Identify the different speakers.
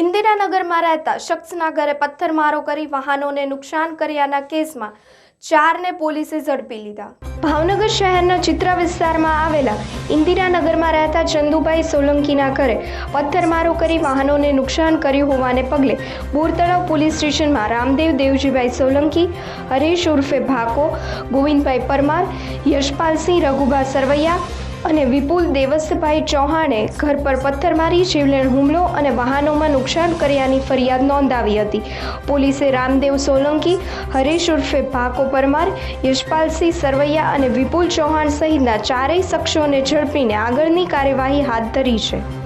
Speaker 1: ઇન્દિરાનગરમાં રહેતા શખ્સના ઘરે પથ્થરમારો કરી વાહનોને નુકસાન કર્યાના કેસમાં ચારને પોલીસે ઝડપી લીધા. ભાવનગર શહેરના ચિત્રા વિસ્તારમાં આવેલા ઇન્દિરાનગરમાં રહેતા ચંદુભાઈ સોલંકીના ઘરે પથ્થરમારો કરી વાહનોને નુકસાન કર્યું હોવાને પગલે બોરતળાવ પોલીસ સ્ટેશનમાં રામદેવ દેવજીભાઈ સોલંકી, હરીશ ઉર્ફે ભાકો, ગોવિંદભાઈ પરમાર, યશપાલસિંહ રઘુભા સરવૈયા અને વિપુલ દેવસ્તભાઈ ચૌહાણે ઘર પર પથ્થર મારી જીવલેણ હુમલો અને વાહનોમાં નુકસાન કર્યાની ફરિયાદ નોંધાવી હતી. પોલીસે રામદેવ સોલંકી, હરીશ ઉર્ફે ભાકો પરમાર, યશપાલસિંહ સરવૈયા અને વિપુલ ચૌહાણ સહિતના ચારેય શખ્સોને ઝડપીને આગળની કાર્યવાહી હાથ ધરી છે.